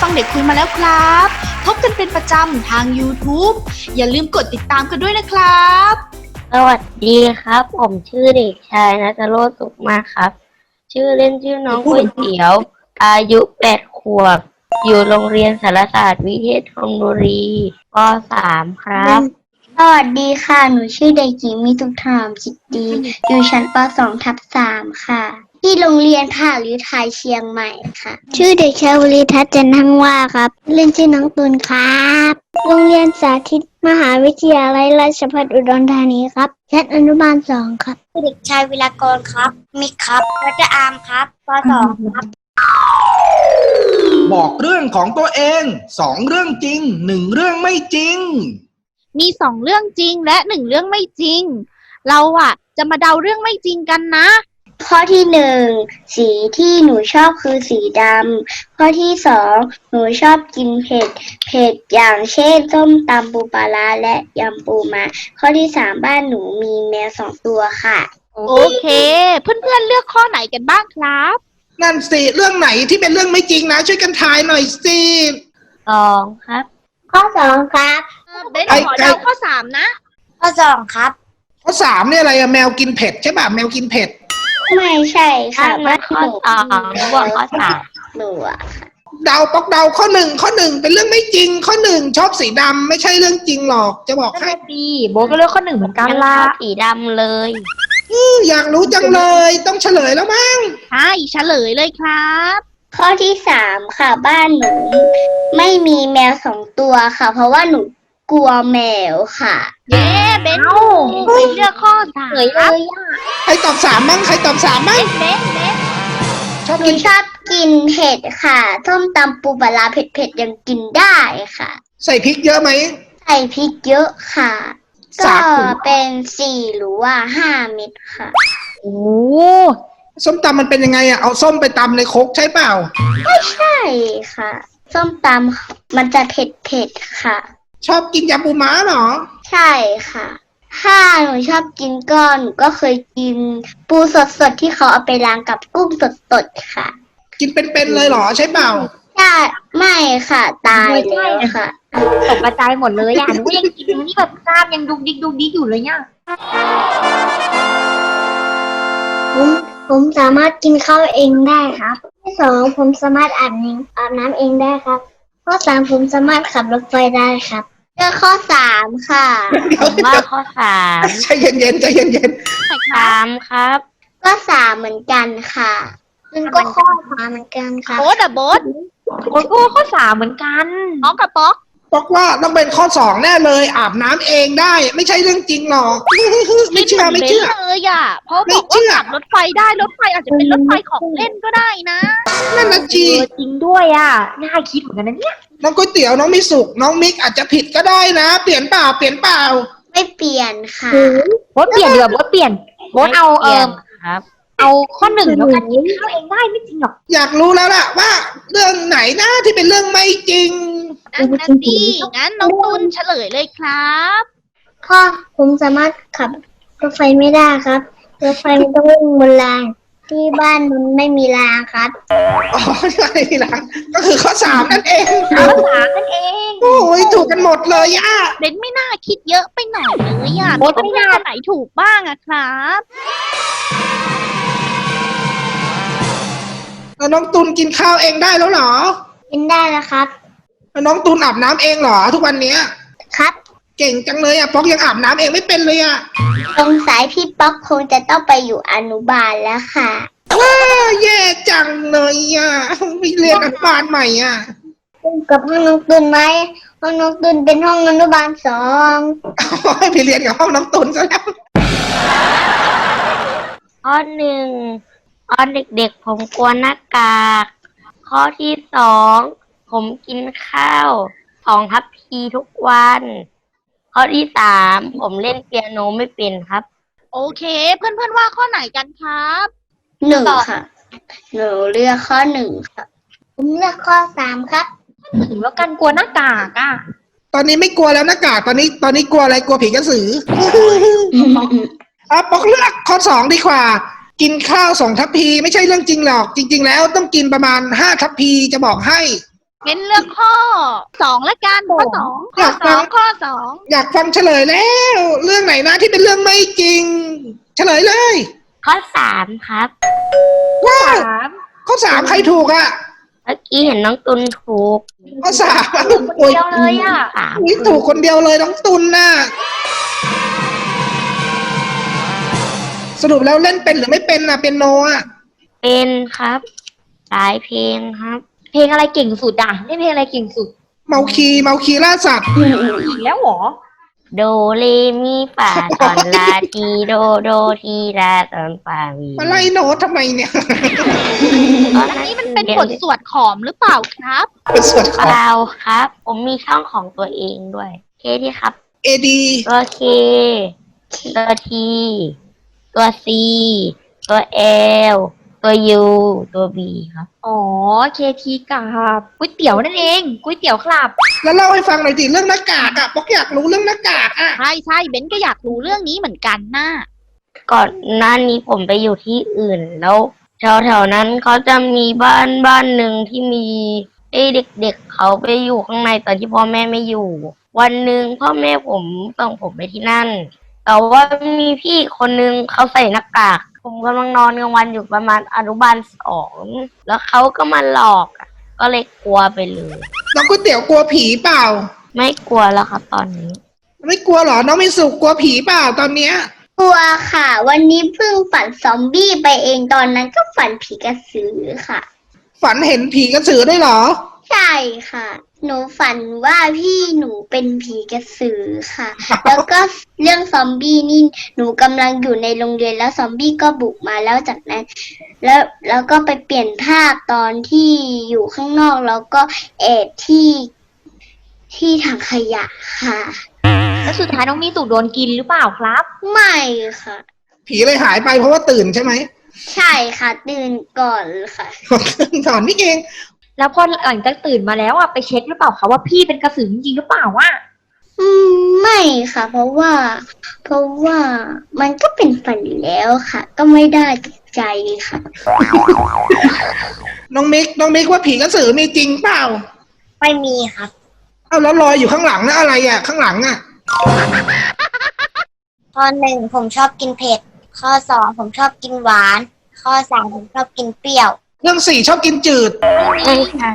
ฟังเด็กคุยมาแล้วครับ พบกันเป็นประจำทาง YouTube อย่าลืมกดติดตามกันด้วยนะครับ สวัสดีครับ ผมชื่อเด็กชายนัทโรจน์สุขมากครับ ชื่อเล่นชื่อน้องก๋วยเตี๋ยว อายุแปดขวบ อยู่โรงเรียนสารศาสตร์วิเทศธนบุรีปสามครับ สวัสดีค่ะ หนูชื่อเด็กหญิงมีตุกถามจิตดี อยู่ชั้นป .2 ทับ3ค่ะ ที่โรงเรียนผ่าหรือไทยเชียงใหม่ค่ะ ชื่อเด็กชายวลีทัศน์จันทังว่าครับ เล่นชื่อน้องตูนครับ โรงเรียนสาธิตมหาวิทยาลัยราชภัฏอุดรธานีครับชั้นอนุบาลสองครับเด็กชายวิรากรครับ มิกครับรัชอามครับป .2 ครับ บอกเรื่องของตัวเองสองเรื่องจริงหนึ่งเรื่องไม่จริง มีสองเรื่องจริงและหนึ่งเรื่องไม่จริง เราอะจะมาเดาเรื่องไม่จริงกันนะ ข้อที่หนึ่งสีที่หนูชอบคือสีดำข้อที่สองหนูชอบกินเผ็ด เผ็ดอย่างเช่นส้มตำปูปลาร้าและยำปูมาข้อที่สามบ้านหนูมีแมวสองตัวค่ะ โอเค เพื่อนๆเลือกข้อไหนกันบ้างครับ นั่นสิเรื่องไหนที่เป็นเรื่องไม่จริงนะ ช่วยกันทายหน่อยสิสองครับ ข้อสองครับเบนขอเดาข้อสามนะ ข้อสองครับ ข้อสามเนี่ยอะไรอะแมวกินเผ็ดใช่ป่ะแมวกินเผ็ด ไม่ใช่ค่ะข้างละข้อสองบวกข้อสามหนูอะเดาปอกเดาข้อหนึ่งข้อหนึ่งเป็นเรื่องไม่จริง ข้อหนึ่งชอบสีดำไม่ใช่เรื่องจริงหรอกจะบอกให้ดีโบทก็เลือกข้อหนึ่งเหมือนกันยังชละอบสีดำเลยอื้ออยากรู้จังเลยต้องเฉลยแล้วมั้งใช่เฉลยเลยครับ ข้อที่สามค่ะ บ้านหนู ไม่มีแมวสองตัวค่ะ เพราะว่าหนู กลัวแมวค่ะ เย้เบนเบนเลือกข้อสามเฉยเลยใครตอบสามมั้งใครตอบสามมั้งเบนเบนชอบหนูกินชอบกินเผ็ดค่ะส้มตำปูปลาร้าเผ็ดๆยังกินได้ค่ะ ใส่พริกเยอะไหม ใส่พริกเยอะค่ะสาก็มถุง เป็นสี่หรือว่าห้าเม็ดค่ะ โอ้ส้มตำมันเป็นยังไงอะเอาส้มไปตำในโครกใช่เปล่า ใช่ค่ะ ส้มตำมันจะเผ็ดเผ็ดๆค่ะ ชอบกินยำปูม้าเหรอ ใช่ค่ะ ถ้าหนูชอบกินก็หนูก็เคยกินปูสดๆที่เขาเอาไปล้างกับกุ้งสดๆค่ะกินเป็นๆเลยเหรอใช่เปล่า ใช่ไม่ค่ะ ตายแล้วค่ะ ตกกระจายหมดเลยอะหนูยังกินนี่แบบกล้ามยังดุกดิกดุกดิกอยู่เลยเนี่ยผมผมสามารถกินข้าวเองได้ครับข้อสองผมสามารถอาบน้ำอาบน้ำเองได้ครับ ข้อสามผมสามารถขับรถไฟได้ครับเลือกข้อสามค่ะผมว่าข้อสามใจเย็นๆใจเย็นสามครับ ก็สามเหมือนกันค่ะซึ่งก็ข้อสามเหมือนกันค่ะโบ๊ทอะโบ๊ทโบทก็ข้อสามเหมือนกันน้องกับป๊อกๆ บอกว่าต้องเป็นข้อสองแน่เลย อาบน้ำเองได้ ไม่ใช่เรื่องจริงหรอก ไม่เชื่อไม่เชื่อคิดหมืนบนเลยอะเพราะไม่บอกเชื่ว่าอขับรถไฟได้รถไฟอาจจะเป็นรถไฟของเล่นก็ได้นะนั่นนะจี เออจริงด้วยอะ น่าคิดเหมือนกันนะเนี่ย น้องก๋วยเตี๋ยวน้องมิสุกน้องมิกอาจจะผิดก็ได้นะ เปลี่ยนเปล่าเปลี่ยนเปล่า ไม่เปลี่ยนค่ะ โบทเปลี่ยนดีกว่าโบทเปลี่ยนโบทเอาเอเปลี่ยอนครับ เอาข้อหนึ่งแล้วกันกินข้าวเองได้ไม่จริงหรอกอยากรู้แล้วล่ะว่า เรื่องไหนนะที่เป็นเรื่องไม่จริงนั่นนะดีงั้นน้องตุนเฉลยเลยครับข้อผมสามารถขับรถไฟไม่ได้ครับรถไฟมันต้องวิ่งบนรางที่บ้านมันไม่มีรางครับอ๋อใช่ละก็คือข้อสามนั่นเองคข้รัอบสามนั่นเองโอ้ยถูกกันหมดเลยย่าเบนไม่น่าคิดเยอะไปหน่อยเลยอะโบ๊ทมีไม่เพื่อนน่าคนไหนถูกบ้างอะครับ แล้วน้องตุนกินข้าวเองได้แล้วเหรอ กินได้แล้วครับ แล้วน้องตุนอาบน้ำเองเหรอ ทุกวันเนี้ย ครับ เก่งจังเลยอะป๊อกยังอาบน้ำเองไม่เป็นเลยอะสงสัยพี่ป๊อกคงจะต้องไปอยู่อนุบาลแล้วค่ะ ว้าแย่จังเลยอะไม่เรียนอนุบาลใหม่อะกับห้องน้องตุนไหมห้องน้องตุนเป็นห้องอนุบาลสองให้ไปเรียนกับห้องน้องตุนซะแล้วข้อหนึ่ง ตอนเด็กๆ ผมกลัวหน้ากาก ข้อที่สอง ผมกินข้าวสองทัพพีทุกวัน ข้อที่สามผมเล่นเปียโนไม่เป็นครับ โอเค เพื่อนๆว่าข้อไหนกันครับ หนึ่งค่ะ หนูเลือกข้อหนึ่งค่ะผมเลือกข้อสามครับถึงแล้วกันกลัวหน้ากากอะตอนนี้ไม่กลัวแล้วหน้ากากตอนนี้ตอนนี้กลัวอะไรกลัวผีกระสืออะป๊อกเลือกข้อสองดีกว่า กินข้าวสองทัพพีไม่ใช่เรื่องจริงหรอก จริง ๆ แล้วต้องกินประมาณห้าทัพพีจะบอกให้เบนเลือกข้อสองละกันข้อสองข้อสองข้อสองอยากฟังเฉลยแล้ว เรื่องไหนนะที่เป็นเรื่องไม่จริง เฉลยเลย ข้อสามครับว้าวสามข้อสามใครถูกอะเมื่อกี้เห็นน้องตุนถูกข้อสามคนโอ้ยเดียวเลยอะสามนี่ถูกคนเดียวเลยน้องตุลน่ะ สรุปแล้วเล่นเป็นหรือไม่เป็นน่ะเป็นโนอะเป็นครับหลายเพลงครับ เพลงอะไรเก่งสุดอะเล่นเพลงอะไรเก่งสุดเมาคีเมาคีล่าสัตว์อีกแล้วเหรอโดเรมีฟาตอนลาทีโดโดทีลาตอนฟามีมาไล่โน้ตทำไมเนี่ยอันนี้มันเป็นบทสวดขอมหรือเปล่าครับเป็นส่วนขเปองล่าครับ ผมมีช่องของตัวเองด้วยเคที่ครับ เอดีตัวเคตัวที ตัวซีตัวเอลตัวยูตัวบีครับ อ๋อเคทีกับก๋วยเตี๋ยวนั่นเองก๋วยเตี๋ยวครับ แล้วเล่าให้ฟังหน่อยสิเรื่องหน้ากากอะป๊อกอยากรู้เรื่องหน้ากากอะใช่ใช่เบนก็อยากรู้เรื่องนี้เหมือนกันน่ะก่อนหน้านี้ผมไปอยู่ที่อื่นแล้วแถวๆนั้นเขาจะมีบ้านบ้านหนึ่งที่มีไอ้เด็กๆเขาไปอยู่ข้างในตอนที่พ่อแม่ไม่อยู่ วันหนึ่งพ่อแม่ผมส่งผมไปที่นั่น แต่ว่ามีพี่คนนึงเขาใส่หน้ากาก ผมกำลังนอนกลางวันอยู่ประมาณอนุบาลสองแล้วเขาก็มาหลอกอะก็เลยกลัวไปเลย น้องก๋วยเตี๋ยวกลัวผีเปล่า ไม่กลัวแล้วครับตอนนี้ ไม่กลัวเหรอ น้องมิสุกลัวผีเปล่าตอนเนี้ย กลัวค่ะ วันนี้เพิ่งฝันซอมบี้ไปเองตอนนั้นก็ฝันผีกระสือค่ะ ฝันเห็นผีกระสือได้วยเหรอ ใช่ค่ะ หนูฝันว่าพี่หนูเป็นผีกระสือค่ะ แล้วก็เรื่องซอมบี้นี่หนูกำลังอยู่ในโรงเรียนแล้วซอมบี้ก็บุกมาแล้วจากนั้น แล้วแล้วก็ไปเปลี่ยนภาพตอนที่อยู่ข้างนอกแล้วก็แอบที่ที่ถังขยะค่ะ แล้วสุดท้ายน้องมีสุโดนกินหรือเปล่าครับ ไม่ค่ะ ผีเลยหายไปเพราะว่าตื่นใช่ไหม ใช่ค่ะ ตื่นก่อนค่ะสอนนี่เอง แล้วพอหลังจากตื่นมาแล้วอะไปเช็คหรือเปล่าคะว่าพี่เป็นกระสือจริงๆหรือเปล่าว่ะอืมไม่ค่ะ เพราะว่า เพราะว่ามันก็เป็นฝันอยู่แล้วค่ะ ก็ไม่ได้ตกใจค่ะ น้องมิกน้องมิกว่าผีกระสือมีจริงเปล่าไม่มีครับ เอาแล้วลอยอยู่ข้างหลังนะอะไรอะ ข้างหลังอะ ข้อหนึ่งผมชอบกินเผ็ด ข้อสองผมชอบกินหวาน ข้อสามผมชอบกินเปรี้ยว เรื่องสี่ชอบกินจืดไม่ใช่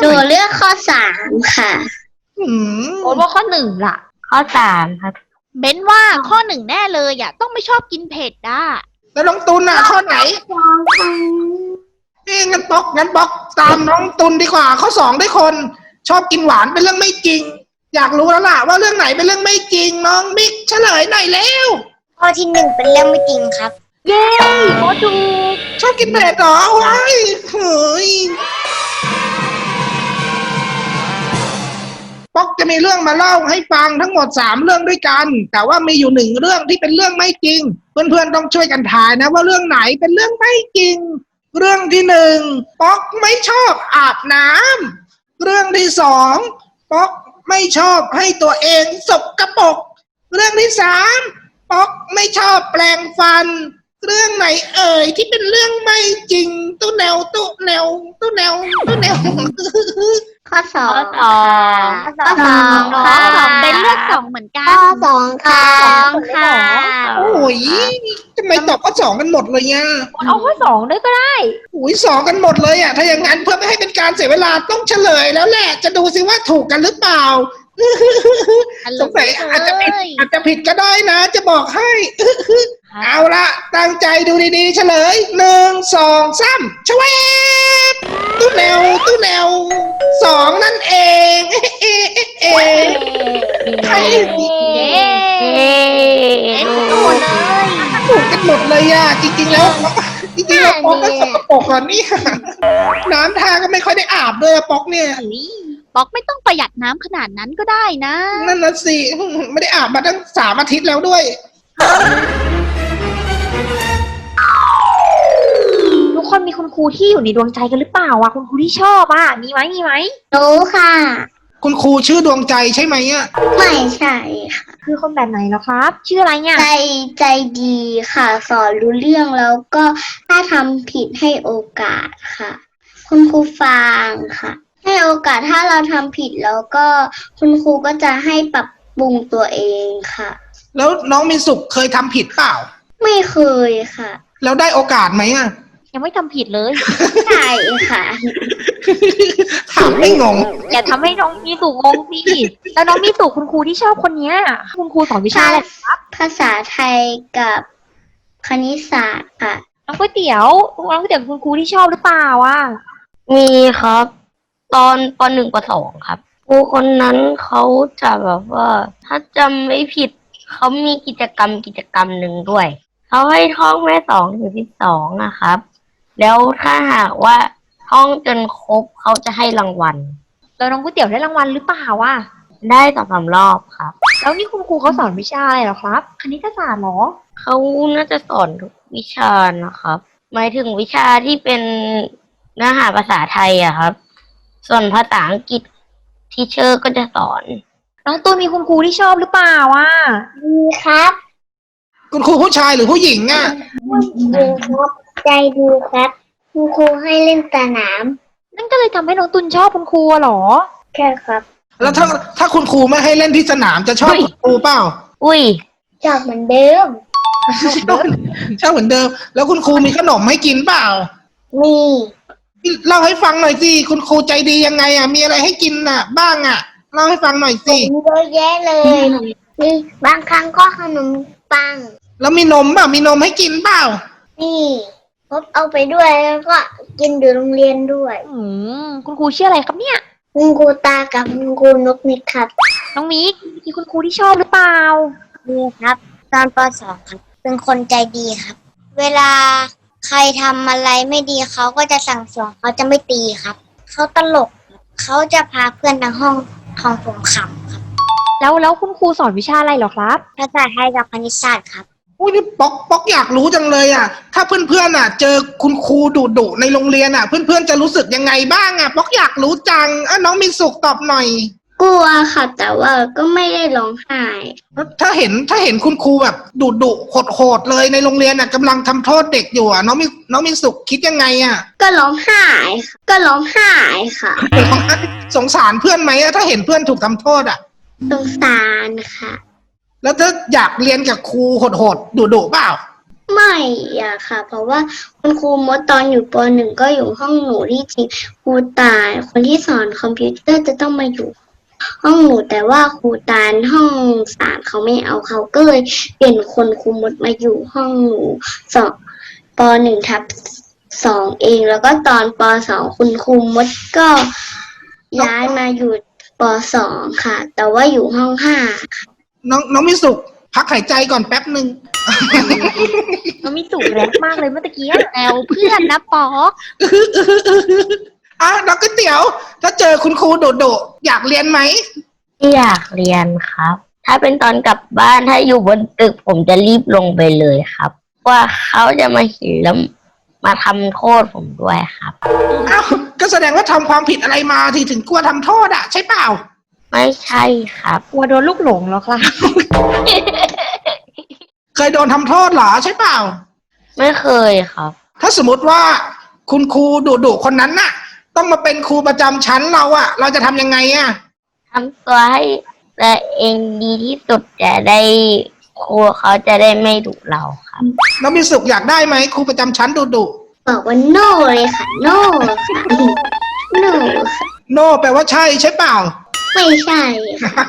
หนูเลือกข้อสามค่ะ อืมโอ๊ตว่าข้อหนึ่งล่ะ ข้อสามครับ เบนว่าข้อหนึ่งแน่เลยอะต้องไม่ชอบกินเผ็ดอะแล้วน้องตุลน่ะ ข้อไหนเอ้งั้นป๊อกงั้นป๊อกตามน้องตุลดีกว่า ข้อสองได้คน ชอบกินหวานเป็นเรื่องไม่จริง อยากรู้แล้วล่ะ ว่าเรื่องไหนเป็นเรื่องไม่จริง น้องมิกเฉลยหน่อยแล้วข้อที่หนึ่งเป็นเรื่องไม่จริงครับ เย้โอ๊ตถูก ชอบกินเผ็ดเหรอว้ายเฮ้ยป๊อกจะมีเรื่องมาเล่าให้ฟังทั้งหมดสามเรื่องด้วยกัน แต่ว่ามีอยู่หนึ่งเรื่องที่เป็นเรื่องไม่จริง เพื่อนๆต้องช่วยกันทายนะว่าเรื่องไหนเป็นเรื่องไม่จริง เรื่องที่หนึ่งป๊อกไม่ชอบอาบน้ำเรื่องที่สองป๊อกไม่ชอบให้ตัวเองสกระปก เรื่องที่สามป๊อกไม่ชอบแปลงฟัน เรื่องไหนเอ่ยที่เป็นเรื่องไม่จริงตู้แนวตู้แนวตู้แนวตู้แนวข้อสองข้อสองข้อสองข้อค่ะสองเบนเลือกสองเหมือนกัข้อนสองค่ะค่ะโอ้ยทำไมตอบข้อสองกันหมดเลยเนี่ยโอ๊ตเอาข้อสองด้วยก็ได้โอ้ยสองกันหมดเลยอะถ้าอย่างนั้นเพื่อไม่ให้เป็นการเสียเวลาต้องเฉลยแล้วแหละ จะดูสิว่าถูกกันหรือเปล่าสงสัยอาจจะผิดอาจจะผิดก็ได้นะ จะบอกให้ เอาละตั้งใจดูดีๆ เฉลยหนึ่งสองสามชเวบตู้แนวตู้แนวสองนั่นเองเอ๊ะเอ๊ะเอ๊ะใครเย้เย้เอ็นดูตัวเลยถูกกันหมดเลยอะจริงๆแล้วจริงๆแล้วป๊อกก็สกปรกอะนี่น้ำทาก็ไม่ค่อยได้อาบด้วยอะป๊อกเนี่ยป๊อกไม่ต้องประหยัดน้ำขนาดนั้นก็ได้นะ นั่นน่ะสิไม่ได้อาบมาตั้งสามอาทิตย์แล้วด้วย คนมีคุณครูที่อยู่ในดวงใจกันหรือเปล่าวะคุณครูที่ชอบอะมีไหมมีไหมรู้ค่ะ คุณครูชื่อดวงใจใช่ไหมอะไม่ใช่ค่ะคือคนแบบไหนเหรอครับ ชื่ออะไรเนี่ยใจใจดีค่ะ สอนรู้เรื่องแล้วก็ถ้าทำผิดให้โอกาสค่ะ คุณครูฟางค่ะ ให้โอกาสถ้าเราทำผิดแล้วก็คุณครูก็จะให้ปรับปรุงตัวเองค่ะ แล้วน้องมินสุขเคยทำผิดเปล่า ไม่เคยค่ะ แล้วได้โอกาสไหมอะ ยังไม่ทำผิดเลยใช่ค่ะ ถามให้งง อย่าทำให้น้องมีสุงงสิแล้วน้องมีสุคุณครูที่ชอบคนเนี้ยคุณครูสอนวิชาอะไรภาษาไทยกับคณิตศาสตร์ค่ะ น้องก๋วยเตี๋ยวน้องก๋วยเตี๋ยวเป็นคุณครูที่ชอบหรือเปล่าอะมีครับ ตอนปหนึ่งปสองครับครูคนนั้นเขาจะแบบว่า ถ้าจำไม่ผิดเขามีกิจกรรมกิจกรรมหนึ่งด้วยเขาให้ท่องแม่สองถึงสิบสองนะครับ แล้วถ้าหากว่าท่องจนครบเขาจะให้รางวัล แล้วน้องก๋วยเตี๋ยวได้รางวัลหรือเปล่าอะได้สองสามรอบครับ แล้วนี่คุณครูเขาสอนวิชาอะไรเหรอครับคณิตศาสตร์เหรอเขาน่าจะสอนทุกวิชานะครับ หมายถึงวิชาที่เป็นเนื้อหาภาษาไทยอะครับ ส่วนภาษาอังกฤษทีเชอร์ก็จะสอน น้องตูนมีคุณครูที่ชอบหรือเปล่าอะดีครับ คุณครูผู้ชายหรือผู้หญิงอะดีครับ ใจดีครับ คุณครูให้เล่นสนาม นั่นก็เลยทำให้น้องตุนชอบคุณครูอะเหรอ ใช่ครับ แล้วถ้าถ้าคุณครูไม่ให้เล่นที่สนามจะชอบเฮ้ยคุณครูเปล่า อุ้ย ชอบเหมือนเดิม ชอบเหมือนเดิม แล้วคุณครูมีขนมให้กินเปล่ามีเล่าให้ฟังหน่อยสิคุณครูใจดียังไงอะมีอะไรให้กินอะ บ้างอะเล่าให้ฟังหน่อยสิเยอะแยะเลย มีบางครั้งก็ขนมปัง แล้วมีนมเปล่ามีนมให้กินเปล่า นี่ พบเอาไปด้วยแล้วก็กินอยู่โรงเรียนด้วยอืมคุณครูชื่ออะไรครับเนี่ย คุณครูตากับคุณครูนกนิกครับน้องมิกมีคุณครูที่ชอบหรือเปล่า นี่ครับ ตอนปสองครับ เป็นคนใจดีครับ เวลาใครทำอะไรไม่ดีเขาก็จะสั่งสอนเขาจะไม่ตีครับ เขาตลกครับเขาจะพาเพื่อนทั้งห้องของผมขำครับแล้วแล้วคุณครูสอนวิชาอะไรเหรอครับ ภาษาไทยกับคณิตศาสตร์ครับ อุ้ยนี่ป๊อกป๊อกอยากรู้จังเลยอะ ถ้าเพื่อนๆอะ เจอคุณครูดุดุๆในโรงเรียนอะ เพื่อนๆจะรู้สึกยังไงบ้างอะป๊อกอยากรู้จังอะน้องมีสุขตอบหน่อย กลัวค่ะ แต่ว่าก็ไม่ได้ร้องไห้ถ้าเห็นถ้าเห็นคุณครูแบบดุดุโหดโหดๆเลยในโรงเรียนอะกำลังทำโทษเด็กอยู่อะน้องมีน้องมีสุขคิดยังไงอะ ก็ร้องไห้ค่ะก็ร้องไห้ค่ะสงสารเพื่อนไหมอะถ้าเห็นเพื่อนถูกทำโทษอะสงสารค่ะ แล้วถ้าอยากเรียนกับครูโหดโดดุๆเปล่า ไม่อะค่ะ เพราะว่าคุณครูมดตอนอยู่ปหนึ่งก็อยู่ห้องหนูที่จริงครูตายคนที่สอนคอมพิวเตอร์จะต้องมาอยู่ ห้องหนูแต่ว่าครูตาลห้องสารเขาไม่เอาเขาก็เลยเปลี่ยนคนครูมดมาอยู่ห้องหนูสองปหนึ่งทับสองเอง แล้วก็ตอนปสองคุณครูมดก็ย้ายมาอยู่ปสองค่ะ แต่ว่าอยู่ห้องห้า น้องน้องมีสุขพักหายใจก่อนแป๊บหนึ่งน้องมีสุแรปมากเลยเมื่อตะกี้แอวเพื่อนนะป๊อกอะน้องก๋วยเตี๋ยว ถ้าเจอคุณครูดุดุๆอยากเรียนไหมอยากเรียนครับ ถ้าเป็นตอนกลับบ้านถ้าอยู่บนตึกผมจะรีบลงไปเลยครับ ว่าเขาจะมาเห็นแล้วมาทำโทษผมด้วยครับอ้าวก็แสดงว่าทำความผิดอะไรมาที่ถึงกลัวทำโทษอะ ใช่เปล่า ไม่ใช่ครับกลัวโดนลูกหลงเหรอครับ เคยโดนทำโทษเหรอใช่เปล่า ไม่เคยครับ ถ้าสมมติว่าคุณครูดุดุๆคนนั้นน่ะ ต้องมาเป็นครูประจำชั้นเราอะเราจะทำยังไงอะทำตัวให้ตัวเองดีที่สุดจะได้ครูเขาจะได้ไม่ดุเราครับน้องมีสุขอยากได้ไหมครูประจำชั้นดุดุบอกว่าโน่เลยค่ะโน่ค่ะโน่ค่ะๆโนแปลว่าใช่ใช่เปล่า ไม่ใช่ค่ะ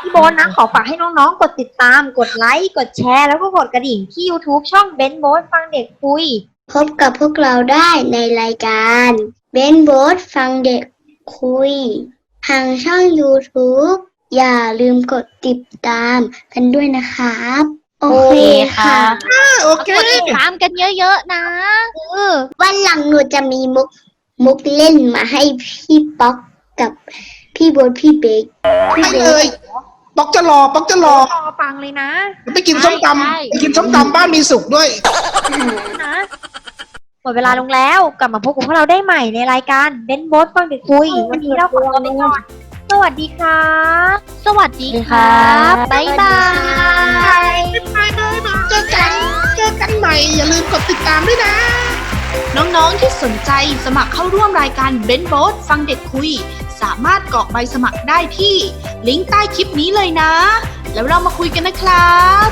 พี่โบนนะ ขอฝากให้น้องๆ กดติดตาม กดไลค์ กดแชร์ แล้วก็กดกระดิ่งที่ YouTube ช่องเบนโบนฟังเด็กคุย พบกับพวกเราได้ในรายการเบนโบสฟังเด็กคุย ทางช่อง YouTube อย่าลืมกดติดตามกันด้วยนะครับ โอเคค่ะอ่าโอเค กดติดตามกันเยอะๆนะเออวันหลังหนูจะมีมุก มุกเล่นมาให้พี่ป๊อกกับพี่โบทพี่เบกพี่ให้เบเลยกป๊อกจะรอป๊อกจะรอรอฟังเลยนะ ไปกินส้มตใช่ำไปกินส้มตำบ้านมีสุขด้วย นะ หมดเวลาลงแล้วกลับมาพบกับพวกเราได้ใหม่ในรายการเบนโบนฟังเด็กคุย วันนี้เราขอตัวไปก่อน สวัสดีครับ สวัสดีคครัรับบบ๊ายบาย ไปเลยเจอกันเจอกันใหม่อย่าลืมกดติดตามด้วยนะบ น้องๆที่สนใจสมัครเข้าร่วมรายการเบนโบสฟังเด็กคุย สามารถกรอกใบสมัครได้ที่ ลิงก์ใต้คลิปนี้เลยนะ แล้วเรามาคุยกันนะครับ